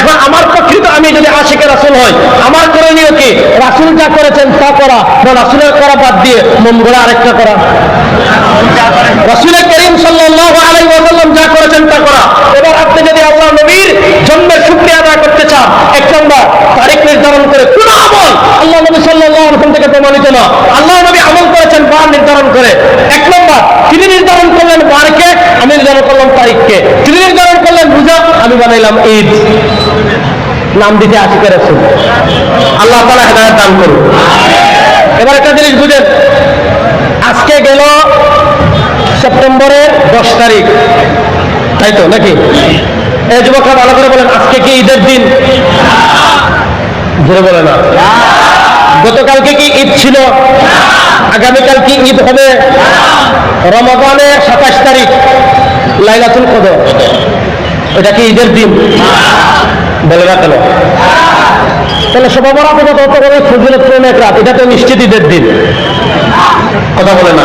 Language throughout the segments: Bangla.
এখন আমার প্রকৃত আমি যদি আশিকে রাসুল হই, আমার করণীয় কি? রাসুল যা করেছেন তা করা বা রাসুলের করা বাদ দিয়ে মন গড়ে আরেকটা করা? রাসুলের করিম সাল্লাল্লাহু আলাইহি ওয়াসাল্লাম যা করেছেন তা করা। এবার আপনি যদি আল্লাহ নবীর জন্মের শুকরিয়া আদায় করতে চান, এক নম্বর, তারিখ নির্ধারণ করে কোন আমল আল্লাহ নবী সাল্লাল্লাহু আলাইহি ওয়াসাল্লাম থেকে প্রমাণিত না। আল্লাহ নবী আমল করেছেন বার নির্ধারণ করে। এক নম্বর, তিনি নির্ধারণ করলেন বারকে, আমি নির্ধারণ করলাম তারিখকে। তিনি নির্ধারণ করলেন রোজা আমি বানাইলাম ঈদ। নাম দিতে আশিকে রাসূল। আল্লাহ তাআলা হেদায়েত দান করুন এবার একটা জিনিস বুঝেন, আজকে গেল সেপ্টেম্বরের দশ তারিখ। তাই তো নাকি? এই যুবকরা ভালো করে বলেন, আজকে কি ঈদের দিন? জোরে বলে না। গতকালকে কি ঈদ ছিল? আগামীকাল কি ঈদ হবে? রমাদানের সাতাশ তারিখ, লাইলাতুল কদর। এটা কি ঈদের দিন? বলে না। কেন তাহলে সবাই বড় কথা করে ফজলের এক রাত, এটা তো নিশ্চিত ঈদের দিন। কথা বলে না।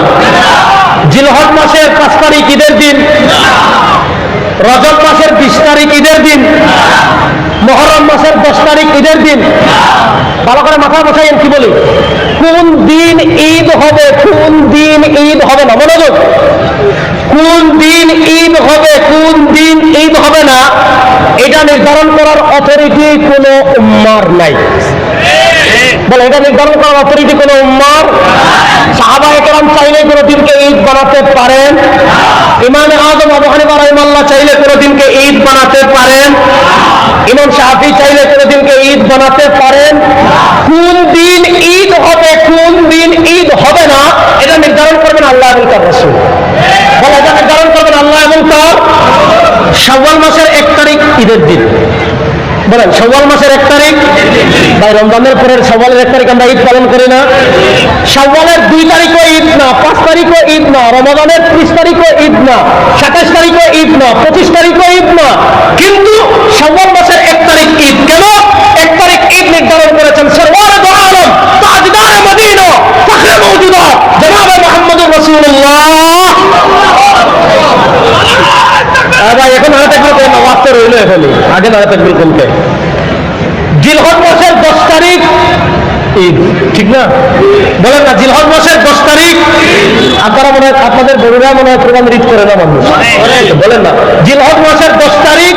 জিলহজ মাসের পাঁচ তারিখ ঈদের দিন। রজব মাসের বিশ তারিখ ঈদের দিন। মহরম মাসের দশ তারিখ ঈদের দিন। ভালো করে মাথা বসাইন কি বলি? কোন দিন ঈদ হবে, কোন দিন ঈদ হবে না? মনোযোগ। কোন দিন ঈদ হবে, কোন দিন ঈদ হবে না, এটা নির্ধারণ করার অথরিটি কোনো উম্মার নাই। বলে, এটা নির্ধারণ করার অথরিটি কোনো উম্মার সাহাবা একরাম চাইলে কোনো দিনকে ঈদ বানাতে পারেন। ইমাম আজম আবু হানিফা রাহিমাল্লাহ চাইলে কোনো দিনকে ঈদ বানাতে পারেন। ইমাম শাফি চাইলে কোনো দিনকে ঈদ বানাতে পারেন। কোন দিন ঈদ হবে, কোন দিন ঈদ হবে না, এটা নির্ধারণ করবেন আল্লাহ শাওয়াল মাসের এক তারিখ ঈদের দিন। বলেন সওয়াল মাসের এক তারিখ? ভাই, রমজানের পরের সওয়ালের এক তারিখ আমরা ঈদ পালন করি না। সওয়ালের দুই তারিখও ঈদ না, পাঁচ তারিখও ঈদ না, রমজানের ত্রিশ তারিখও ঈদ না, সাতাশ তারিখও ঈদ না, পঁচিশ তারিখও ঈদ না। কিন্তু শাওয়াল মাসের এক তারিখ ঈদ কেন এক তারিখ ঈদ নির্ধারণ করেছেন সরওয়ার দো আলম তাজদার মদিনা ফখরে মওজুদা জনাব মুহাম্মদুর রাসূলুল্লাহ ভাই এখন হাতে থাকবে কোন নামাজ তো রইল এখানে আগে হাতে থাকবে কোনকে জিলহজ মাসের দশ তারিখ, ঈদ, ঠিক না? বলেন না জিলহজ মাসের দশ তারিখ। আপনারা মনে হয়, আপনাদের বড়রা মনে হয় প্রধান ঈদ করে না মানুষ? বলেন না। জিলহজ মাসের দশ তারিখ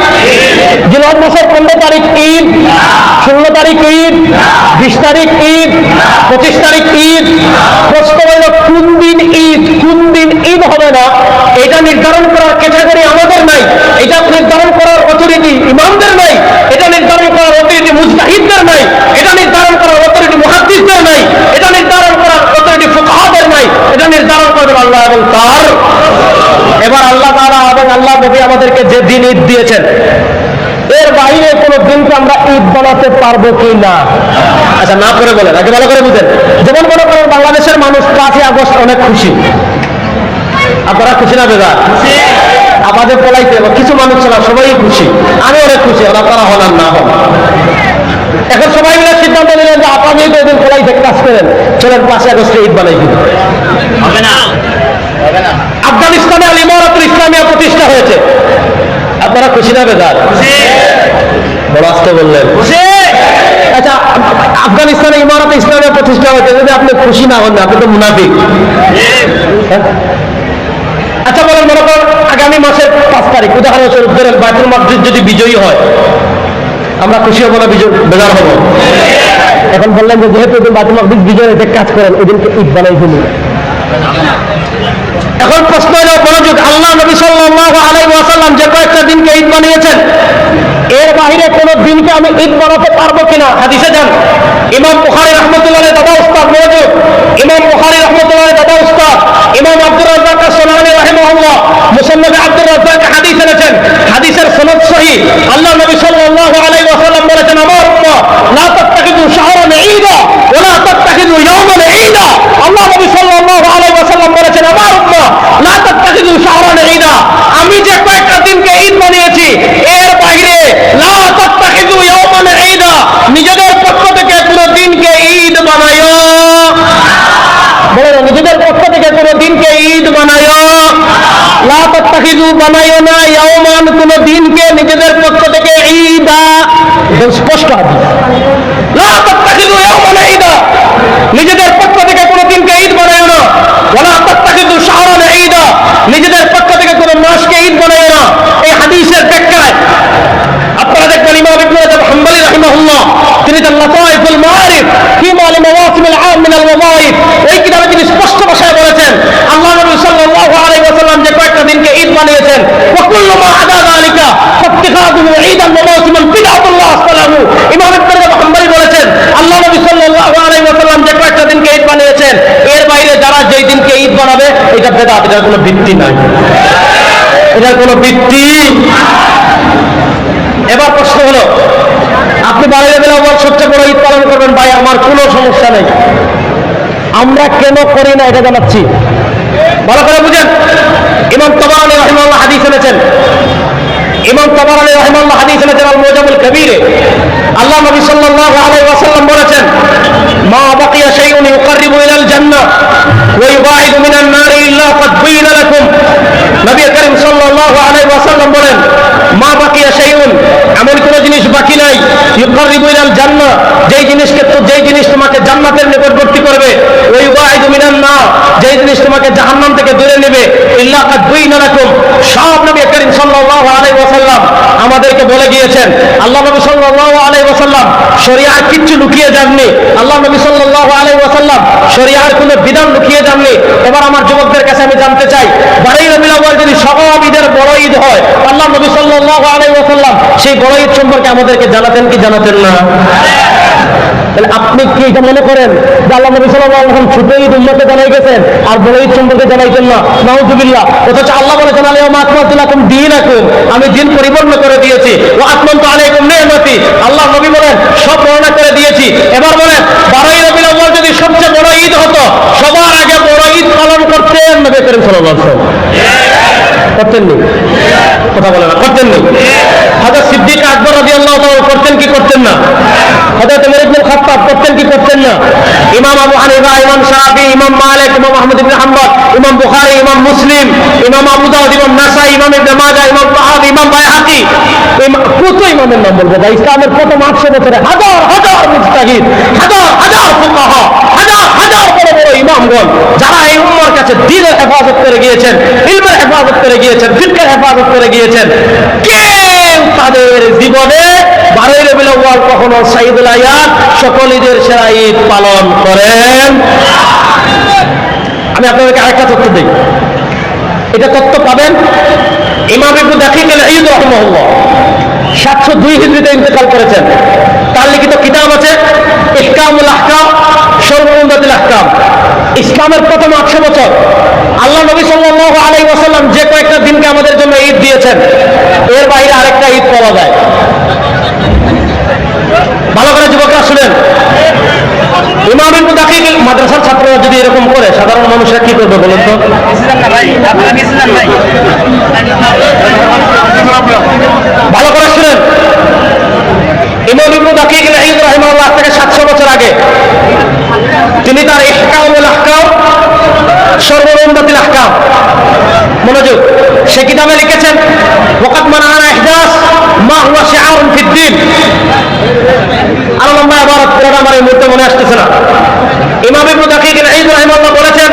জিলহজ মাসের পনেরো তারিখ ঈদ, ষোলো তারিখ ঈদ, বিশ তারিখ ঈদ, পঁচিশ তারিখ ঈদ। প্রশ্ন হইল কোন দিন ঈদ, কোন দিন ঈদ হবে না এটা নির্ধারণ করার ক্যাটাগরি আমাদের নাই এটা নির্ধারণ করার অথরিটি ইমামদের নাই, এটা নির্ধারণ করার অথরিটি মুজতাহিদদের নাই, এটা নির্ধারণ করার অথরিটি মুহাদ্দিসদের নাই, এটা নির্ধারণ করার অথরিটি ফুকাহাদের নাই, এটা নির্ধারণ করবেন আল্লাহ এবং তার। এবার আল্লাহ তাআলা এবং আল্লাহ নবী আমাদেরকে যে দিন ঈদ দিয়েছেন, এর বাইরে কোন দিনকে আমরা ঈদ বানাতে পারব কি না? আচ্ছা না করে বলেন, আগে ভালো করে বুঝেন। যেমন মনে করেন বাংলাদেশের মানুষ পাঁচই আগস্ট অনেক খুশি। আপনারা খুশি না বেদা? আমাদের পলাইতে কিছু মানুষ ছিল সবাই খুশি। আমি অনেক খুশি ওরা তারা আর না হন। এখন সবাই মিলে সিদ্ধান্ত নিলেন যে আপনি পলাই থেকে কাজ করেন। চলেন পাঁচই আগস্টে ঈদ বানাই দিন হবে না। আফগানিস্তানে আল ইমারাতুল ইসলামিয়া প্রতিষ্ঠা হয়েছে। আপনারা খুশি না বেদার বড় আসতে বললেন। আচ্ছা আফগানিস্তানে ইমারত ইসলামের প্রতিষ্ঠা হয়েছে যদি আপনি খুশি না হন আপনি তো মুনাফিক। হ্যাঁ? আচ্ছা বলেন মনে করেন আগামী মাসের পাঁচ তারিখ উদাহরণস্বরূপ ধরেন বাইতুল মাকজিদ যদি বিজয়ী হয়, আমরা খুশি হব না বিজয় বেজার হব? এখন বললেন যে যেহেতু বাইতুল মাকজিদ বিজয়ের এতে কাজ করেন ওইদিনকে ঈদ বানাই ফেলি। এখন প্রশ্ন হলো, মনোযোগ আল্লাহ নবী সাল্লাল্লাহু আলাইহি ওয়াসাল্লাম যে কয়েকটা দিনকে ঈদ বানিয়েছেন, এর বাইরে কোন দিনকে আমি ঈদ বানাতে পারব কিনা? হাদিসে যান। ইমাম বুখারী রাহমাতুল্লাহ দাদা উস্তাদ, মনোযোগ। ইমাম বুখারী রাহমাতুল্লাহ দাদা উস্তাদ। ইমাম সুনানি মুসান্নাদ আব্দুর রাজ্জাক হাদিস এনেছেন। হাদিসের সনদ সহিহ আল্লাহ নবী সাল্লাল্লাহু আলাইহি ওয়াসাল্লাম বলেছেন, আমার লা তাত্তাখিযু শাহরান ঈদা ওয়া লা তাত্তাখিযু ইয়াওমান ঈদা আল্লাহ নবী সাল্লাল্লাহু আলাইহি ওয়াসাল্লাম বলেছেন আমার উম্মাহ লা তাত্তাখিযু শাহরান ঈদা আমি যে কয়েকটা দিনকে ঈদ বানিয়েছি এর বাইরে লা তাত্তাখিযু ইয়াওমান ঈদা নিজেদের পক্ষ থেকে কোনো দিনকে ঈদ বানায়ো বলে না, নিজেদের পক্ষ থেকে কোনো দিনকে ঈদ বানায়ো লা তাত্তাখিযু বানায়ো না ইয়াওমান কোনো দিনকে নিজেদের পক্ষ থেকে ঈদা স্পষ্ট নিজেদের পক্ষ থেকে কোনো দিনকে ঈদ বানায় না। তাত্তাখিযু শাহরান ঈদা। নিজেদের পক্ষ থেকে কোনো মাসকে ঈদ বানায় না। এই হাদিসের ব্যাখ্যায় আপনারা দেখবেন ইমাম ইবনে রাজব হাম্বলি রাহিমাহুল্লাহ, তিনি তার লাতাইফুল মাআরিফ ফিমা লিমাওয়াসিম আল-আম মিন আল-ওয়াযাইফ এই কিতাবে তিনি স্পষ্ট ভাষায় বলেছেন, আল্লাহ নবী সাল্লাল্লাহু আলাইহি ওয়াসাল্লাম যে কয়েকটা দিনকে ঈদ বানিয়েছেন, ওয়া কুল্লু মা আদা যালিকা ফাত্তিখাযুহু ঈদান ওয়া মাওসিমান বিদআতুল্লাহ আসসালামু ইমাম ইবনে রাজব হাম্বলি বলেছেন আল্লাহ নবী সাল্লাল্লাহু আলাইহি ওয়াসাল্লাম যে কয়েকটা দিনকে ঈদ বানিয়েছেন এর বাইরে যারা যেই দিনকে ঈদ বানাবে এটা বেদাত এটার কোনো ভিত্তি নাই। এটার কোনো ভিত্তি। এবার প্রশ্ন হলো, আপনি বাইরে গেলে আমার সবচেয়ে বড় ঈদ পালন করবেন ভাই, আমার কোনো সমস্যা নেই। আমরা কেন করি না এটা জানাচ্ছি। ভালো করে বুঝেন। ইমাম তবারানি রহিমাল্লাহ হাদিস এনেছেন। ইমাম রহিমাল্লাহ এনেছেন আল মুজামুল কবিরে। আল্লাহ নবী সাল্লাল্লাহু আলাইহি ওয়াসাল্লাম বলেছেন, মা বাকিয়া শাইউন ইউকাররিবু ইলাল জান্নাহ নবী করিম ওয়াসাল্লাম বলেন, মা বাকিয়া শাইউন, এমন কোন জিনিস বাকি নাই। ইউকাররিবু ইলাল জান্নাহ, যেই জিনিসকে তো যেই জিনিস তোমাকে জান্নাতের নিকটবর্তী করবে ওই ইউবাইদু মিনান যেই জিনিস তোমাকে জাহান্নাম থেকে দূরে নেবে, ইল্লা ক্বাদ বুইনা লাকুম। সব নবী করিম সাল্লাল্লাহু আমাদেরকে বলে গিয়েছেন, আল্লাহ নবী সাল্লাল্লাহু আলাইহি ওয়াসাল্লাম শরিয়ার কিচ্ছু লুকিয়ে যাননি। আল্লাহ নবী সাল্লাল্লাহু আলাইহি ওয়াসাল্লাম শরিয়ার কোনো বিধান লুকিয়ে যাননি। এবার আমার যুবকদের কাছে আমি জানতে চাই রবিউল আউয়াল যদি সব ঈদের বড় ঈদ হয়, আল্লাহ নবী সাল্লাল্লাহু আলাইহি ওসাল্লাম সেই বড় ঈদ সম্পর্কে আমাদেরকে জানাতেন কি জানাতেন না? আপনি কি এটা মনে করেন যে আল্লাহ নবী আলাইহি ওয়াসাল্লাম ঈদ জানাই গেছেন আর বড় ঈদ সম্পর্কে জানাইছেন না? নাউজুবিল্লাহ। অথচ আল্লাহ বলেছেন আলাইহিম আকমালতু লাকুম দীনাকুম। আমি দিন পরিপূর্ণ করে দিয়েছি। ওয়া আতমামতু আলাইকুম নি'মাতি আল্লাহ নবী বলেন, সব বর্ণনা করে দিয়েছি। এবার বলেন, বারোই রবিউল আউয়াল যদি সবচেয়ে বড় ঈদ হতো, সবার আগে বড় ঈদ পালন করতেন নবী করিম সাল্লাল্লাহু করতেননি? কথা বলে না, করতেননি? হযরত সিদ্দিক আকবর রাদিয়াল্লাহু তাআলা করতেন কি করতেন না? ইসলামের প্রথম আটশো বছরে হাজার হাজার মুস্তাহিদ হাজার হাজার হাজার হাজার বড় বড় ইমামগণ, যারা এই উম্মার কাছে হেফাজত করে গিয়েছেন, ইলমের হেফাজত করে গিয়েছেন, ফিকহের হেফাজত করে গিয়েছেন, কেউ তাদের জীবনে বারোই আউয়াল কখনো সাইদুল আয়াত, সকল ঈদের সেরা ঈদ পালন করেন। আমি আপনাদেরকে আরেকটা তথ্য দিই। এটা তথ্য পাবেন ইমাম ইবনু দাকিক আল ঈদ রাহিমাহুল্লাহ। সাতশো দুই হিজরিতে ইন্তেকাল করেছেন। তার লিখিত কিতাব আছে, ইহকামুল আহকাম সর্বমুন্দাতিল আহকাম। ইসলামের প্রথম আটশো বছর। আল্লাহ নবী সাল্লাল্লাহু আলাইহি ওয়াসাল্লাম যে কয়েকটা দিনকে আমাদের জন্য ঈদ দিয়েছেন, এর বাইরে আরেকটা ঈদ পাওয়া যায়। ভালো করে যুবকরা শুনেন। ইমাম ইবনু দাকিক মাদ্রাসার ছাত্ররা যদি এরকম করে, সাধারণ মানুষরা কি করবে বলুন তো? ভালো করে শুনেন। ইমাম ইবনু দাকিক ঈদ রাহিমাহুল্লাহ থেকে 700 বছর আগে, তিনি তার ইহকামুল আহকাম সর্বরুন্দাতিল আহকাম। মনোযোগ। সে কিতাবে লিখেছেন? ওয়াকাত মানানা ইহদাস। মা হুয়া শিআরুন ফিদ দ্বীন আরও লম্বা ইবারত পুরোটা আমার এই মুহূর্তে মনে আসতেছে না। ইমাম ইবনু দাকিক ঈদ রাহিমাহুল্লাহ বলেছেন,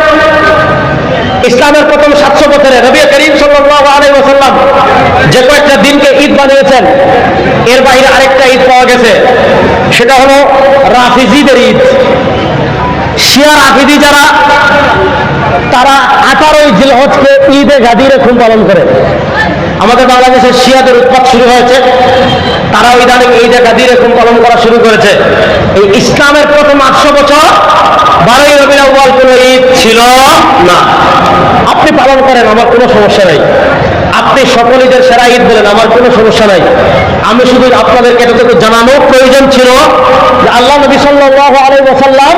ইসলামের প্রথম সাতশো বছরে রবি করিম সাল্লাল্লাহু আলাইহি ওয়াসাল্লাম যে কয়েকটা দিনকে ঈদ বানিয়েছেন, এর বাইরে আরেকটা ঈদ পাওয়া গেছে। সেটা হলো রাফিজিদের ঈদ। শিয়া রাফিজি যারা, তারা আঠারোই জিলহজকে ঈদে গাদির খুন পালন করে। আমাদের বাংলাদেশের শিয়াদের উৎপাত শুরু হয়েছে। তারাও ইদানিং জায়গা দিয়ে খুন পালন করা শুরু করেছে। এই ইসলামের প্রথম আটশো বছর বারোই রবির আউ্বাল কোনো ঈদ ছিল না। আপনি পালন করেন, আমার কোনো সমস্যা নেই। আপনি সকল ঈদের সেরা ঈদ বলেন, আমার কোনো সমস্যা নাই। আমি শুধু আপনাদেরকে এতটুকু জানানো প্রয়োজন ছিল আল্লাহ নবী সাল্লাল্লাহু আলাইহি ওয়াসাল্লাম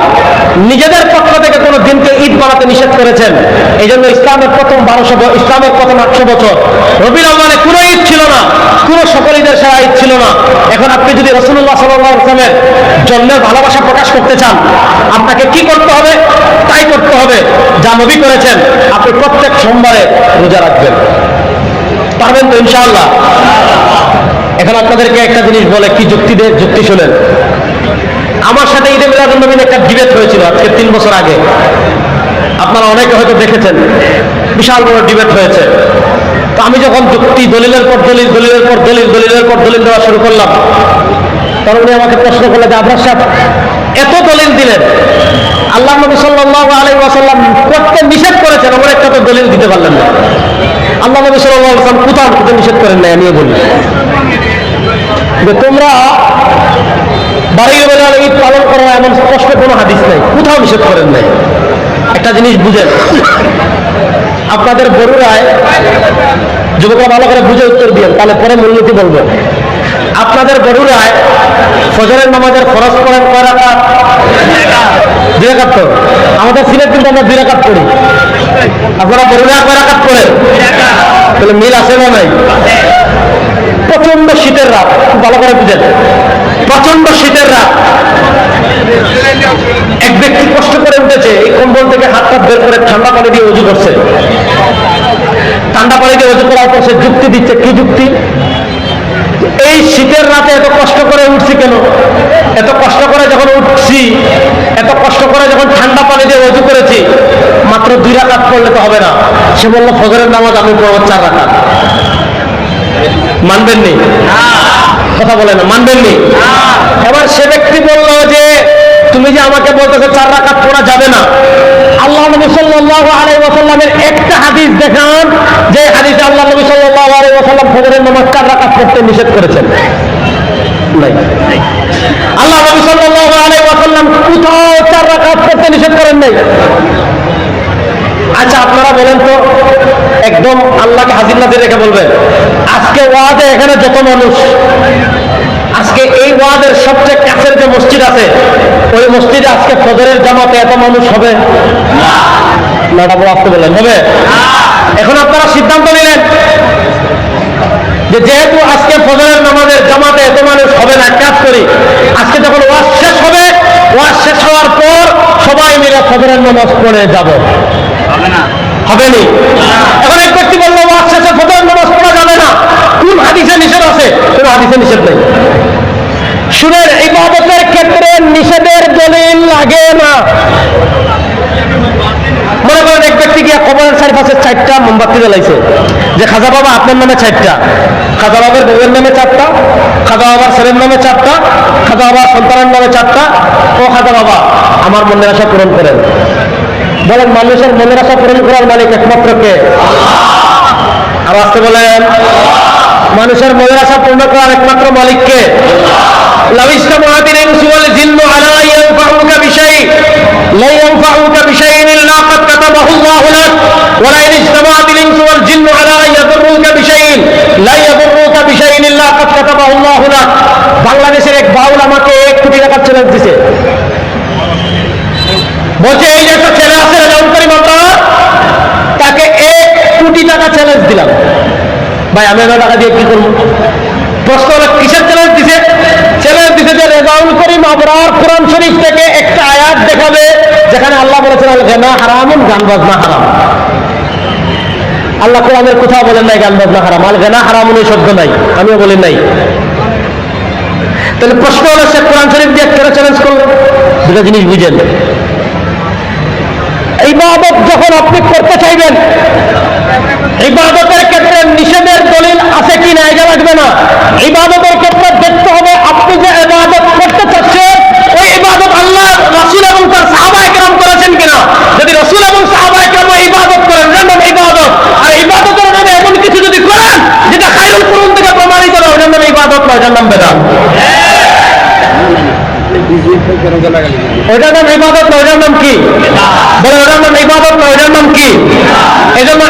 নিজেদের পক্ষ থেকে কোনো দিনকে ঈদ বানাতে নিষেধ করেছেন। এই জন্য ইসলামের প্রথম বারোশো ইসলামের প্রথম আটশো বছর। রবির আহ্বানে কোনো ঈদ ছিল না। কোনো সকল ঈদের সেরা ঈদ ছিল না। এখন আপনি যদি রসুল্লাহ সাল্লাহ আসলামের জন্মের ভালোবাসা প্রকাশ করতে চান, আপনাকে কি করতে হবে? তাই করতে হবে। যা নবী করেছেন, আপনি প্রত্যেক সোমবারে রোজা রাখবেন। পারবেন তো ইনশাআল্লাহ? এখন আপনাদেরকে একটা জিনিস বলে, কি যুক্তি দিয়ে যুক্তি শোনেন। আমার সাথে ঈদে মিলাদুল নবীন একটা ডিবেট হয়েছিল আজকে তিন বছর আগে। আপনারা অনেকে হয়তো দেখেছেন, বিশাল বড় ডিবেট হয়েছে। তো আমি যখন যুক্তি দলিলের পর দলিল, দলিলের পর দলিল, দলিলের পর দলিল দেওয়া শুরু করলাম, তখন উনি আমাকে প্রশ্ন করলেন যে, আবরার সাহেব, এত দলিল দিলেন। আল্লাহ নবী সাল্লাল্লাহু আলাইহি ওয়াসাল্লাম করতে নিষেধ করেছেন, আমার একটা তো দলিল দিতে পারলেন না। আল্লাহ নবী সাল্লাল্লাহু আলাইহি ওয়াসাল্লাম কোথাও নিষেধ করেন নাই, আমিও বলি। যে তোমরা বাড়ির বেলা ঈদ পালন করা এমন স্পষ্ট কোনো হাদিস নাই। কোথাও নিষেধ করেন নাই। একটা জিনিস বুঝেন। আপনাদের বড়ুরায় যুবকরা ভালো করে বুঝে উত্তর দিয়েন, তাহলে পরে মূলনীতি বলবেন। আপনাদের বড়ুরায় ফজরের নামাজের খরচ করেন কয় রাকাত? দুই রাকাত তো আমাদের সিলেট কিন্তু আমরা দুই রাকাত পড়ি। আপনারা বড়ুরা কয় রাকাত পড়েন? তাহলে মিল আছে না নাই? প্রচণ্ড শীতের রাত। ভালো করে বুঝেন। প্রচণ্ড শীতের রাত। এক ব্যক্তি কষ্ট করে উঠেছে, এই কম্বল থেকে হাতটা বের করে ঠান্ডা পানি দিয়ে অজু করছে। ঠান্ডা পানি দিয়ে অজু করার পর সে যুক্তি দিচ্ছে, কি যুক্তি? এই শীতের রাতে এত কষ্ট করে উঠছি কেন? এত কষ্ট করে যখন উঠছি, এত কষ্ট করে যখন ঠান্ডা পানি দিয়ে অজু করেছি, মাত্র দুই রাকাত পড়লে তো হবে না। সে বলল, ফজরের নামাজ আমি চার রাকাত। মানবেন নি? কথা বলে না, মানবেন নি? এবার সে ব্যক্তি বলল যে, তুমি যে আমাকে বলতেছো চার রাকাত পড়া যাবে না। আল্লাহ নবী সাল্লাল্লাহু আলাইহি ওয়াসাল্লামের একটা হাদিস দেখান, যে হাদিসে আল্লাহ নবী সাল্লাল্লাহু আলাইহি ওয়াসাল্লাম ফজরের নামাজ চার রাকাত পড়তে নিষেধ করেছেন। আল্লাহ নবী সাল্লাল্লাহু আলাইহি কোথাও চার রাকাত পড়তে নিষেধ করেন নাই। আচ্ছা আপনারা বলেন তো, একদম আল্লাহকে হাজির নাজির রেখে বলবেন? আজকে ওয়াদে এখানে যত মানুষ আজকে এই ওয়াদের সবচেয়ে কাছের যে মসজিদ আছে ওই মসজিদে আজকে ফজরের জামাতে এত মানুষ হবে? বড় আসতে বলেন হবে? এখন আপনারা সিদ্ধান্ত নিলেন যে যেহেতু আজকে ফজরের নামাজের জামাতে এত মানুষ হবে না কাজ করি আজকে যখন ওয়াজ শেষ হবে ওয়াজ শেষ হওয়ার পর সবাই মিলে ফজরের নামাজ পড়ে যাব। হবে না। হবে নি। এখন এক ব্যক্তি বলল ওয়াজ শেষে ফজরের নামাজ পড়া যাবে না কোন হাদিসে নিষেধ আছে? কোন হাদিসে নিষেধ নেই। শুনেন, ইবাদতের ক্ষেত্রে নিষেধের দলিল লাগে না। মনে করেন এক ব্যক্তি গিয়া কবরের চারিপাশে চারটা মোমবাতি জ্বালাইছে। যে খাজা বাবা আপনার নামে চারটা, খাজা বাবার বউয়ের নামে চারটা, খাজা বাবার ছেলের নামে চারটা, খাজা বাবার সন্তানের নামে চারটা। ও খাজা বাবা, আমার মনের আশা পূরণ করেন। বলেন, মানুষের মনের আশা পূরণ করার মালিক একমাত্র কে? আর আসতে বলেন মানুষের মনের আশা পূর্ণ করার একমাত্র মালিককে। লাভিস্তা মহাদিন ইউসুফ জিন্ন আলা ইয়ানফাউকা বিশাই, লা ইয়ানফাউকা বিশাইন ইল্লা কাদ কাতাবাহু আল্লাহু লাক ওয়া লা ইন ইজতামাআত ভাই, আমি এত টাকা দিয়ে কি করব? প্রশ্ন হলো, কিসের চ্যালেঞ্জ দিছে? চ্যালেঞ্জ দিছে যে রেজাউল করিম আবরার কোরআন শরীফ থেকে একটা আয়াত দেখাবে, যেখানে আল্লাহ বলেছেন আল গেনা হারামুন, গান বাজনা হারাম। আল্লাহ কোরআনের কোথাও বলেন নাই, গান বাজনা হারাম। আল গেনা হারামুন ওই শব্দ নাই, আমিও বলি নাই। তাহলে প্রশ্ন হলো, সে কোরআন শরীফ দিয়ে কেন চ্যালেঞ্জ করল? দুটো জিনিস বুঝেন। এই ইবাদত যখন আপনি করতে চাইবেন ইবাদতের ক্ষেত্রে নিষেধের দলিল আছে কি না এটা লাগবে না। ইবাদতের ক্ষেত্রে দেখতে হবে আপনি যে ইবাদত করতে চাচ্ছেন, ওই ইবাদত আল্লাহ, রাসূল এবং তার সাহাবায়ে কেরাম করেছেন কিনা? যদি রাসূল এবং সাহাবায়ে কেরাম ইবাদত করেন নাম ইবাদত। আর ইবাদতের নামে এমন কিছু যদি করেন, যেটা খায়রুল কুরআন থেকে প্রমাণিত না ওটার নাম ইবাদত নয় এটার নাম বেদাত। ওইটার নাম ইবাদত না ওইটার নাম কি? বলে ওটার নাম ইবাদত না ওইটার নাম কি? এই জন্য